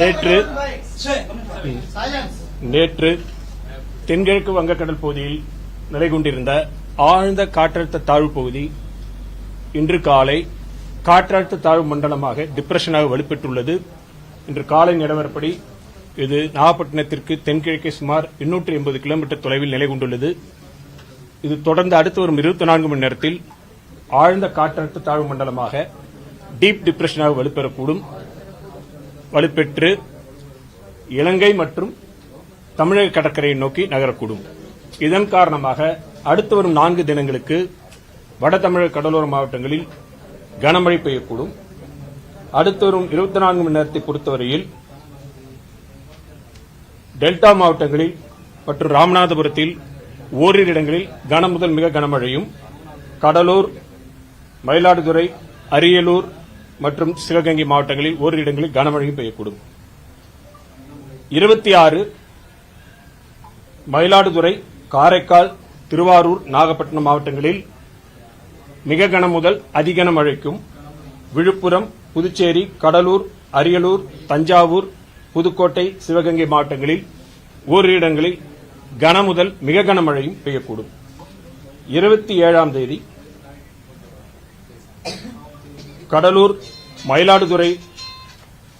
நேற்று நேற்று தென்கிழக்கு வங்கக்கடல் பகுதியில் நிலை கொண்டிருந்த ஆழ்ந்த காற்றழுத்த தாழ்வு பகுதி இன்று காலை காற்றழுத்த தாழ்வு மண்டலமாக டிப்ரெஷனாக வலுப்பெற்றுள்ளது. இன்று காலை நிலவரப்படி இது நாகப்பட்டினத்திற்கு தென்கிழக்கே சுமார் 280 எண்பது கிலோமீட்டர் தொலைவில் நிலை கொண்டுள்ளது. இது தொடர்ந்து அடுத்து வரும் இருபத்தி நான்கு மணி நேரத்தில் ஆழ்ந்த காற்றழுத்த தாழ்வு மண்டலமாக டீப் டிப்ரெஷனாக வலுப்பெறக்கூடும். வலுப்பெற்று இலங்கை மற்றும் தமிழக கடற்கரையை நோக்கி நகரக்கூடும். இதன் காரணமாக அடுத்து வரும் நான்கு தினங்களுக்கு வட தமிழக கடலோர மாவட்டங்களில் கனமழை பெய்யக்கூடும். அடுத்து வரும் இருபத்தி நான்கு மணி நேரத்தை பொறுத்தவரையில் டெல்டா மாவட்டங்களில் மற்றும் ராமநாதபுரத்தில் ஓரிரு இடங்களில் கன முதல் மிக கனமழையும் கடலூர் மயிலாடுதுறை அரியலூர் மற்றும் சிவகங்கை மாவட்டங்களில் ஓரிரு இடங்களில் கனமழையும் பெய்யக்கூடும். இருபத்தி ஆறு மயிலாடுதுறை காரைக்கால் திருவாரூர் நாகப்பட்டினம் மாவட்டங்களில் மிக கனம் முதல் அதிகன மழைக்கும் விழுப்புரம் புதுச்சேரி கடலூர் அரியலூர் தஞ்சாவூர் புதுக்கோட்டை சிவகங்கை மாவட்டங்களில் ஓரிரு இடங்களில் கனமுதல் மிக கனமழையும் பெய்யக்கூடும். இருபத்தி ஏழாம் தேதி கடலூர் மயிலாடுதுறை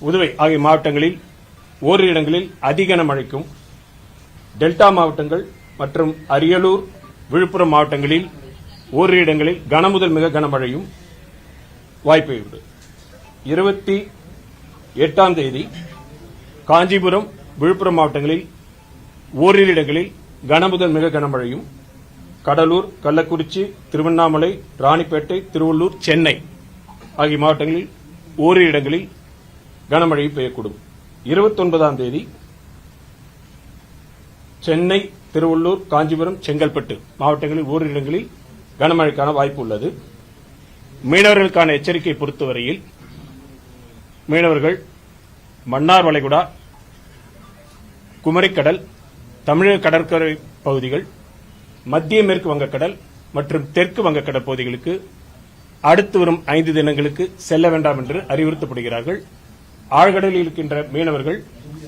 உதுவை ஆகிய மாவட்டங்களில் ஓரிரு இடங்களில் அதிகன மழைக்கும் டெல்டா மாவட்டங்கள் மற்றும் அரியலூர் விழுப்புரம் மாவட்டங்களில் ஓரிரு இடங்களில் கனமுதல் மிக கனமழையும் வாய்ப்பு உண்டு. இருபத்தி எட்டாம் தேதி காஞ்சிபுரம் விழுப்புரம் மாவட்டங்களில் ஓரிரு இடங்களில் கனமுதல் மிக கனமழையும் கடலூர் கள்ளக்குறிச்சி திருவண்ணாமலை ராணிப்பேட்டை திருவள்ளூர் சென்னை ஆகிய மாவட்டங்களில் ஓரிரு இடங்களில் கனமழை பெய்யக்கூடும். இருபத்தொன்பதாம் தேதி சென்னை திருவள்ளூர் காஞ்சிபுரம் செங்கல்பட்டு மாவட்டங்களில் ஓரிரு இடங்களில் கனமழைக்கான வாய்ப்பு உள்ளது. மீனவர்களுக்கான எச்சரிக்கை பொறுத்தவரையில் மீனவர்கள் மன்னார் வளைகுடா குமரிக்கடல் தமிழக கடற்கரை பகுதிகள் மத்திய மேற்கு வங்கக்கடல் மற்றும் தெற்கு வங்கக்கடல் பகுதிகளுக்கு அடுத்து வரும் ஐந்து தினங்களுக்கு செல்ல வேண்டாம் என்று அறிவுறுத்தப்படுகிறார்கள். ஆழ்கடலில் இருக்கின்ற மீனவர்கள்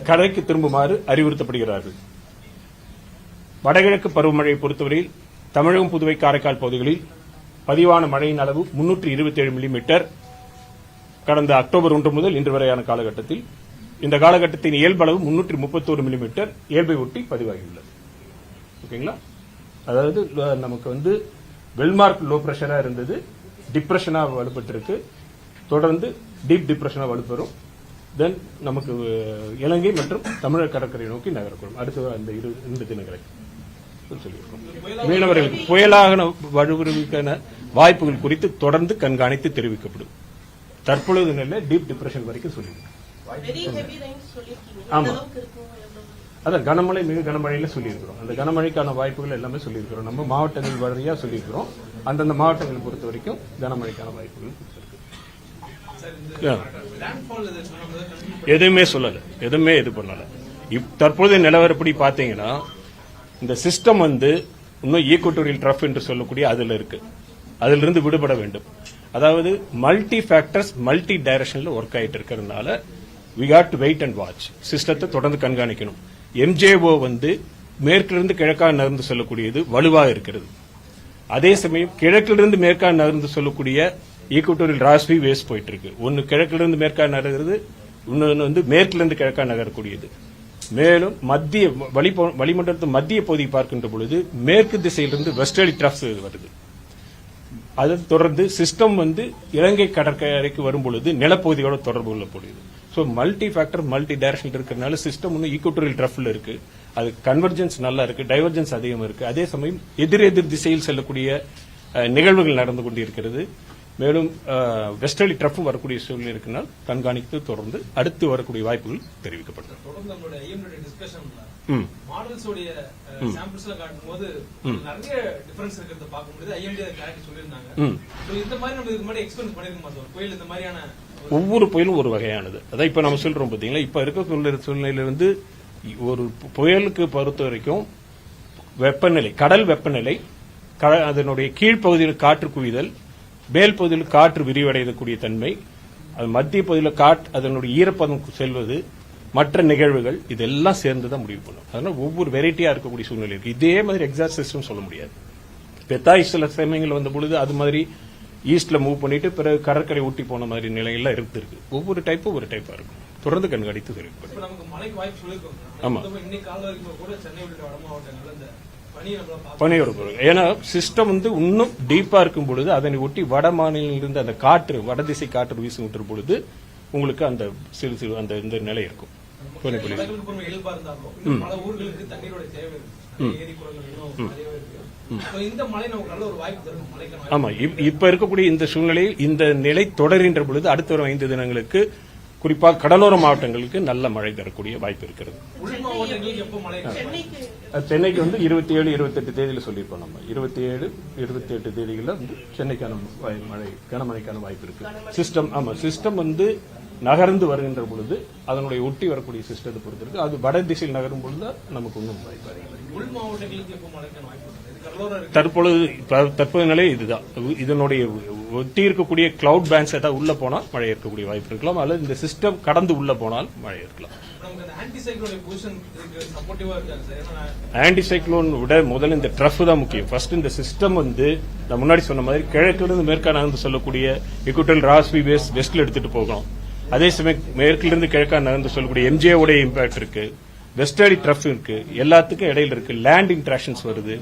கடலுக்கு திரும்புமாறு அறிவுறுத்தப்படுகிறார்கள். வடகிழக்கு பருவமழையை பொறுத்தவரையில் தமிழகம் புதுவை காரைக்கால் பகுதிகளில் பதிவான மழையின் அளவு முன்னூற்று இருபத்தேழு மில்லிமீட்டர் கடந்த அக்டோபர் ஒன்று முதல் இன்று வரையான காலகட்டத்தில் இந்த காலகட்டத்தின் இயல்பளவு முன்னூற்றி முப்பத்தோரு மில்லிமீட்டர் இயல்பை ஒட்டி பதிவாகியுள்ளது. ஓகேங்களா? அதாவது நமக்கு வந்து வெல்மார்க் லோ பிரஷரா இருந்தது டிப்ரெஷனா வலுப்பட்டிருக்கு. தொடர்ந்து டீப் டிப்ரெஷனா வலுப்பெறும். தென் நமக்கு இலங்கை மற்றும் தமிழக கடற்கரை நோக்கி நகரக்கூடும். அடுத்த அந்த இரு இந்த தினங்களை சொல்லியிருக்கோம். மீனவர்களுக்கு புயலாக வலுவிற்கான வாய்ப்புகள் குறித்து தொடர்ந்து கண்காணித்து தெரிவிக்கப்படும். தற்பொழுது நிலையில் டீப் டிப்ரெஷன் வரைக்கும் சொல்லியிருக்கோம். வெரி ஹெவி ரைன்ஸ் சொல்லிருக்கீங்க ஆமா. எந்த அளவுக்கு இருக்கும்? எவ்வளவு அதான் கனமழை மிக கனமழையில சொல்லியிருக்கிறோம். அந்த கனமழைக்கான வாய்ப்புகள் எல்லாமே சொல்லியிருக்கிறோம். நம்ம மாவட்டங்கள் வழியா சொல்லியிருக்கிறோம். அந்தந்த மாவட்டங்களை பொறுத்த வரைக்கும் கனமழைக்கான வாய்ப்புகள். எதுவுமே சொல்லல. எதுவுமே இது பண்ணல. இப் தற்போதைய நிலவரப்படி பாத்தீங்கன்னா இந்த சிஸ்டம் வந்து இன்னும் ஈக்குவட்டோரியல் ட்ரஃப் என்று சொல்லக்கூடிய அதுல இருக்கு. அதிலிருந்து விடுபட வேண்டும். அதாவது மல்டி ஃபேக்டர்ஸ் மல்டி டைரக்ஷன்ல ஒர்க் ஆயிட்டு இருக்கிறதுனால we had to wait and watch சிஸ்டத்தை தொடர்ந்து கண்காணிக்கணும். எம்ஜேஓ வந்து மேற்கிலிருந்து கிழக்காக நகர்ந்து சொல்லக்கூடியது வலுவாக இருக்கிறது. அதே சமயம் கிழக்கிலிருந்து மேற்காக நகர்ந்து சொல்லக்கூடிய ஈக்குவட்டோரியல் ராஸ்வி வேஸ்ட் போயிட்டு இருக்கு. ஒன்னு கிழக்கிலிருந்து மேற்காக நகர்கிறது இன்னொன்று வந்து மேற்கிலிருந்து கிழக்காக நகரக்கூடியது. மேலும் மத்திய வளி வளிமண்டலத்து மத்திய பகுதி பார்க்கின்ற பொழுது மேற்கு திசையிலிருந்து வெஸ்டர்லி ட்ரஃப்ஸ் வருது. அதை தொடர்ந்து சிஸ்டம் வந்து இலங்கை கடற்கரைக்கு வரும் பொழுது நிலப்பகுதியோட தொடர்பு கொள்ளக்கூடியது. So multi factor multi direction இருக்கிறதுனால சிஸ்டம் இன்னும் ஈக்குவட்டோரியல் ட்ரஃப்ல இருக்கு. அது கன்வர்ஜென்ஸ் நல்லா இருக்கு டைவர்ஜென்ஸ் அதிகமாக இருக்கு. அதே சமயம் எதிர் எதிர் திசையில் செல்லக்கூடிய நிகழ்வுகள் நடந்து கொண்டிருக்கிறது. மேலும் வெஸ்டர்லி ட்ரஃப் வரக்கூடிய சூழ்நிலை இருக்குனால் கண்காணித்து தொடர்ந்து அடுத்து வரக்கூடிய வாய்ப்புகள் தெரிவிக்கப்படும் ஒவ்வொரு புயலும் ஒரு வகையானது. அதான் இப்ப நம்ம சொல்றோம் பாத்தீங்களா? இப்ப இருக்க சூழ்நிலை சூழ்நிலையில வந்து ஒரு புயலுக்கு பொறுத்த வரைக்கும் வெப்பநிலை கடல் வெப்பநிலை அதனுடைய கீழ்ப்பகுதியில் காற்று குவிதல் மேல் பகுதியில் காற்று விரிவடையக்கூடிய தன்மை அது மத்திய பகுதியில் காற்று அதனுடைய ஈரப்பதம் செல்வது மற்ற நிகழ்வுகள் இதெல்லாம் சேர்ந்து தான் முடிவு பண்ணும். அதனால ஒவ்வொரு வெரைட்டியா இருக்கக்கூடிய சூழ்நிலை இருக்கு. இதே மாதிரி எக்ஸாஸ்ட் சிஸ்டம் சொல்ல முடியாது. பெத்தாய் சில சமயங்கள் வந்த பொழுது அது மாதிரி ஈஸ்ட்ல மூவ் பண்ணிட்டு பிறகு கடற்கரை ஊட்டி போன மாதிரி நிலையெல்லாம் இருந்திருக்கு. ஒவ்வொரு டைப்பும் ஒரு டைப்பா இருக்கும். தொடர்ந்து கண்காணித்து செயல்படும் ஆமா. பனையோட பொருள். ஏன்னா சிஸ்டம் வந்து இன்னும் டீப்பா இருக்கும் பொழுது அதனை ஒட்டி வட மாநிலங்களிலிருந்து அந்த காற்று வடதிசை காற்று வீசி விட்டுற பொழுது உங்களுக்கு அந்த சிறு சிறு அந்த இந்த நிலை இருக்கும். இயல்பா இருந்தாலும் பல ஊர்களுக்கு தண்ணீரோட தேவை ஏரி குளங்கள் இன்னும் இருக்கு. ஆமா இப்- இப்ப இருக்கக்கூடிய இந்த சூழ்நிலையில் இந்த நிலை தொடர்கின்ற பொழுது அடுத்த வரும் ஐந்து தினங்களுக்கு குறிப்பாக கடலோர மாவட்டங்களுக்கு நல்ல மழை தரக்கூடிய வாய்ப்பு இருக்கிறது? சென்னைக்கு. வந்து இருபத்தி ஏழு இருபத்தெட்டு தேதியில சொல்லியிருக்கோம் நம்ம. இருபத்தி ஏழு இருபத்தி எட்டு தேதிகளில் வந்து சென்னைக்கான மழை கனமழைக்கான வாய்ப்பு இருக்கு. சிஸ்டம் ஆமா சிஸ்டம் வந்து நகர்ந்து வருகின்ற பொழுது அதனுடைய ஒட்டி வரக்கூடிய சிஸ்டத்தை பொறுத்து இருக்கு. அது வட திசையில் நகரும் பொழுது நமக்கு இன்னும் வாய்ப்பு தற்பொழுது தற்போதைய நிலை இதுதான். இதனுடைய ஒட்டி இருக்கக்கூடிய கிளவுட் பேங்க்ஸ் ஏதாவது உள்ள போனால் மழை இருக்கக்கூடிய வாய்ப்பு இருக்கலாம். அல்லது இந்த சிஸ்டம் கடந்து உள்ள போனால் மழை இருக்கலாம் ஆன்டி சைக்ளோன் விட முதல்ல இந்த ட்ரஃப் தான் முக்கியம். ஃபர்ஸ்ட் இந்த சிஸ்டம் வந்து நான் முன்னாடி சொன்ன மாதிரி கிழக்கிலிருந்து மேற்கா நகர்ந்து சொல்லக்கூடிய இக்குட்டல் ராஸ்பி பேஸ் வெஸ்ட்ல எடுத்துட்டு போகணும் அதே சமயம் மேற்கிலிருந்து கிழக்கா நகர்ந்து சொல்லக்கூடிய எம்ஜே உடைய இம்பாக்ட் இருக்கு. வெஸ்டர்டி ட்ரஃப் இருக்கு. எல்லாத்துக்கும் இடையில இருக்கு. லேண்ட் இன்ட்ராக்ஷன்ஸ் வருது.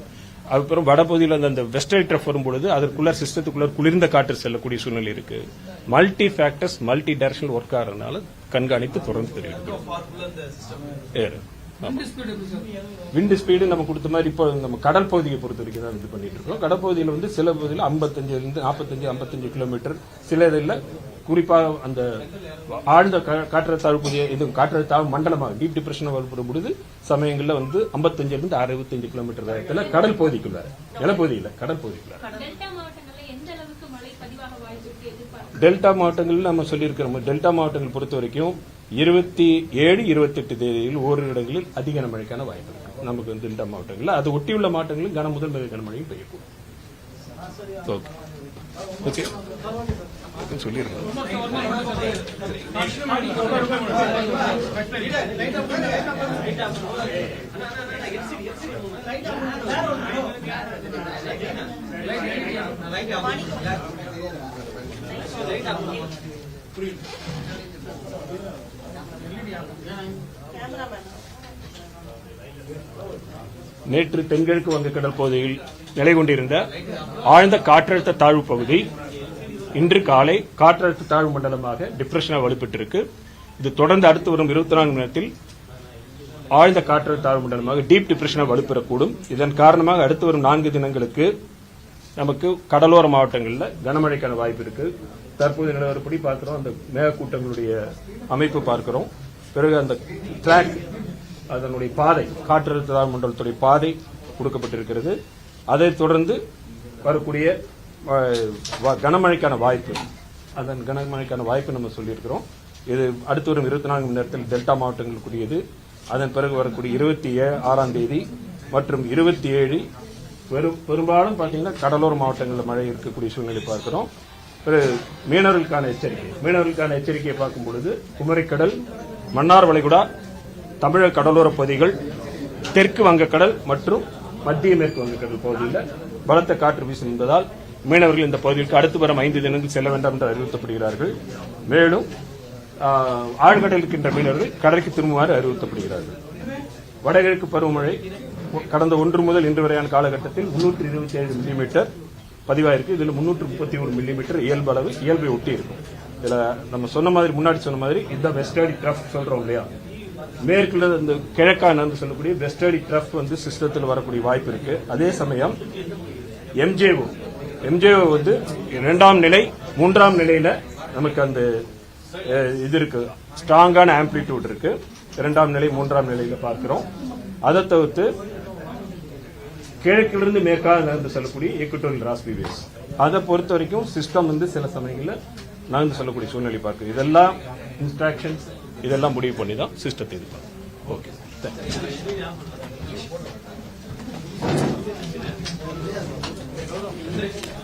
அதுக்கப்புறம் வடபகுதியில் அந்த அந்த வெஸ்டர்டி ட்ரஃப் வரும்பொழுது அதற்குள்ள சிஸ்டத்துக்குள்ள குளிர்ந்த காற்று செல்லக்கூடிய சூழ்நிலை இருக்கு. Multi factors multi directional work ஆகிறதுனால கண்காணித்து தொடர்ந்து ஏறு விண்டு ஸ்பீடு நம்ம கொடுத்த மாதிரி இப்போ நம்ம கடல் பகுதியை பொறுத்த வரைக்கும் தான் இது பண்ணிட்டு இருக்கோம். கடல் பகுதியில் வந்து சில பகுதியில் ஐம்பத்தஞ்சுல இருந்து நாற்பத்தஞ்சு ஐம்பத்தஞ்சு கிலோமீட்டர் சில இதில் குறிப்பா அந்த ஆழ்ந்த கா- காற்றழுத்த இது காற்றழுத்த மண்டலமாக டீப் டிப்ரெஷன் வரும் பொழுது சமயங்களில் வந்து ஐம்பத்தஞ்சுல இருந்து அறுபத்தஞ்சு கிலோமீட்டர் வேகத்தில் கடல் பகுதிக்குள்ள நிலப்பகுதியில் கடல் பகுதிக்குள்ள டெல்டா மாவட்டங்கள்ல எந்த அளவுக்கு மழை பதிவாக வாய்ப்பு இருக்கு எதிர்பார்க்க டெல்டா மாவட்டங்களில் நம்ம சொல்லியிருக்கிறோம். டெல்டா மாவட்டங்கள் பொறுத்த வரைக்கும் இருபத்தி ஏழு இருபத்தெட்டு தேதியில் ஓரிரு இடங்களில் அதிக கனமழைக்கான வாய்ப்பு இருக்கு. நமக்கு வந்து டெல்டா மாவட்டங்களில். அது ஒட்டியுள்ள மாவட்டங்களில் கன முதல் மிக கனமழையும் பெய்யக்கூடும். ஓகே. ஓகே இருக்குன்னு கேமராமேன் நேற்று தென்கிழக்கு வங்கக்கடல் பகுதியில் நிலை கொண்டிருந்த ஆழ்ந்த காற்றழுத்த தாழ்வு பகுதி இன்று காலை காற்றழுத்த தாழ்வு மண்டலமாக டிப்ரெஷனாக வலுப்பெற்றிருக்கு. இது தொடர்ந்து அடுத்து வரும் இருபத்தி நான்கு நேரத்தில் ஆழ்ந்த காற்றழுத்த தாழ்வு மண்டலமாக டீப் டிப்ரெஷனாக வலுப்பெறக்கூடும். இதன் காரணமாக அடுத்து வரும் நான்கு தினங்களுக்கு நமக்கு கடலோர மாவட்டங்களில் கனமழைக்கான வாய்ப்பு இருக்கு. தற்போது நிலவரப்படி பார்க்கிறோம். அந்த மேகக்கூட்டங்களுடைய அமைப்பு பார்க்கிறோம். பிறகு அந்த ட்ராக் அதனுடைய பாதை காற்றழுத்த தாழ்வு மண்டலத்துடைய பாதை கொடுக்கப்பட்டிருக்கிறது. அதைத் தொடர்ந்து வரக்கூடிய கனமழைக்கான வாய்ப்பு. அதன் கனமழைக்கான வாய்ப்பு நம்ம சொல்லியிருக்கிறோம். இது அடுத்து வரும் இருபத்தி நான்கு மணி நேரத்தில் டெல்டா மாவட்டங்களுக்குரியது. அதன் பிறகு வரக்கூடிய இருபத்தி ஆறாம் தேதி மற்றும் இருபத்தி ஏழு பெரும் பெரும்பாலும் பார்த்தீங்கன்னா கடலோர மாவட்டங்களில் மழை இருக்கக்கூடிய சூழ்நிலை பார்க்கிறோம். மீனவர்களுக்கான எச்சரிக்கை. மீனவர்களுக்கான எச்சரிக்கையை பார்க்கும் பொழுது குமரிக்கடல் மன்னார் வளைகுடா தமிழக கடலோர பகுதிகள் தெற்கு வங்கக்கடல் மற்றும் மத்திய மேற்கு வங்கக்கடல் பகுதியில் பலத்த காற்று வீசும் என்பதால் மீனவர்கள் இந்த பகுதிக்கு அடுத்து வரும் ஐந்து தினங்கள் செல்ல வேண்டாம் என்று அறிவுறுத்தப்படுகிறார்கள். மேலும் ஆழ்கடல் இருக்கின்ற மீனவர்கள் கடலுக்கு திரும்புமாறு அறிவுறுத்தப்படுகிறார்கள். வடகிழக்கு பருவமழை கடந்த ஒன்று முதல் இன்று வரையான காலகட்டத்தில் முன்னூற்றி இருபத்தி ஏழு மில்லிமீட்டர் பதிவாயிருக்கு. இதில் முன்னூற்று முப்பத்தி ஒரு மில்லிமீட்டர் இயல்பு அளவு இயல்பை ஒட்டி இருக்கும் இதுல நம்ம சொன்ன மாதிரி முன்னாடி சொன்ன மாதிரி இதுதான் வெஸ்டர்டி ட்ரஃப் சொல்றோம் இல்லையா? மேற்குல இந்த கிழக்கான சொல்லக்கூடிய வெஸ்டர்டி ட்ரஃப் வந்து சிஸ்டத்தில் வரக்கூடிய வாய்ப்பு இருக்கு. அதே சமயம் எம்ஜேஓ எம்ஜிஓ வந்து இரண்டாம் நிலை மூன்றாம் நிலையில நமக்கு அந்த இது இருக்கு. ஸ்ட்ராங்கான ஆம்பிளிடியூட் இருக்கு. இரண்டாம் நிலை மூன்றாம் நிலையில பார்க்கிறோம். அதை தவிர்த்து கிழக்கிலிருந்து மேற்காக நடந்து செல்லக்கூடிய எக்குட்டோரியல் ராஸ்பி வேஸ் அதை பொறுத்த வரைக்கும் சிஸ்டம் வந்து சில சமயங்களில் நடந்து செல்லக்கூடிய சூழ்நிலை பார்க்குது. இதெல்லாம் இன்ஸ்ட்ராக்ஷன்ஸ் இதெல்லாம் முடிவு பண்ணி தான் சிஸ்டத்தை இது ஓகே தேங்க்யூ tres.